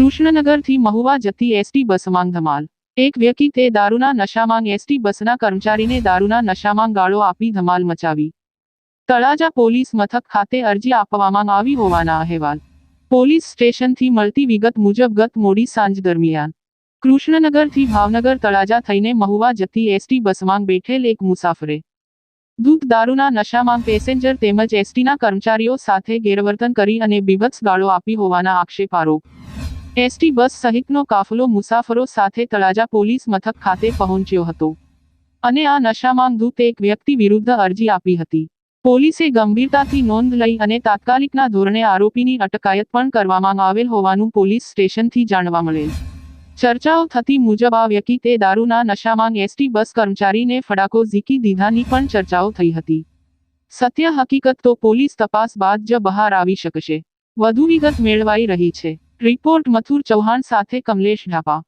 કૃષ્ણનગરથી મહુવા જતી એસટી બસમાં ધમાલ. એક વ્યક્તિએ દારૂના નશામાં એસટી બસના કર્મચારીને દારૂના નશામાં ગાળો આપી ધમાલ મચાવી. તળાજા પોલીસ મથક ખાતે અરજી આપવામાં આવી હોવાના અહેવાલ. પોલીસ સ્ટેશનથી મળતી વિગત મુજબ ગત મોડી સાંજ દરમિયાન કૃષ્ણનગરથી ભાવનગર તળાજા થઈને મહુવા જતી એસટી બસમાં બેઠેલ એક મુસાફરે. દૂધ દારૂના નશામાં પેસેન્જર તેમજ એસટીના કર્મચારીઓ સાથે ગેરવર્તન કરી અને બીભત્સ ગાળો આપી હોવાના આક્ષેપારોપ એસટી બસ સહિતનો કાફલો મુસાફરો સાથે તળાજા પોલીસ મથક ખાતે પહોંચ્યો હતો. અને આ નશામાં ધૂત એક વ્યક્તિ વિરુદ્ધ અરજી આપી હતી. પોલીસે ગંભીરતાથી નોંધ લઈ અને તાત્કાલિકના ધોરણે આરોપીની અટકાયત પણ કરવામાં આવેલ હોવાનું પોલીસ સ્ટેશનથી જાણવા મળેલ. ચર્ચાઓ થતી મુજબ આ વ્યક્તિ તે દારૂના નશામાં એસટી બસ કર્મચારીને ફડાકો ઝીકી દીધાની પણ ચર્ચાઓ થઈ હતી. સત્ય હકીકત તો પોલીસ તપાસ બાદ જ બહાર આવી શકશે. વધુ વિગત મેળવાઈ રહી છે. રિપોર્ટ મથુર ચૌહાણ સાથે કમલેશ ઢાપા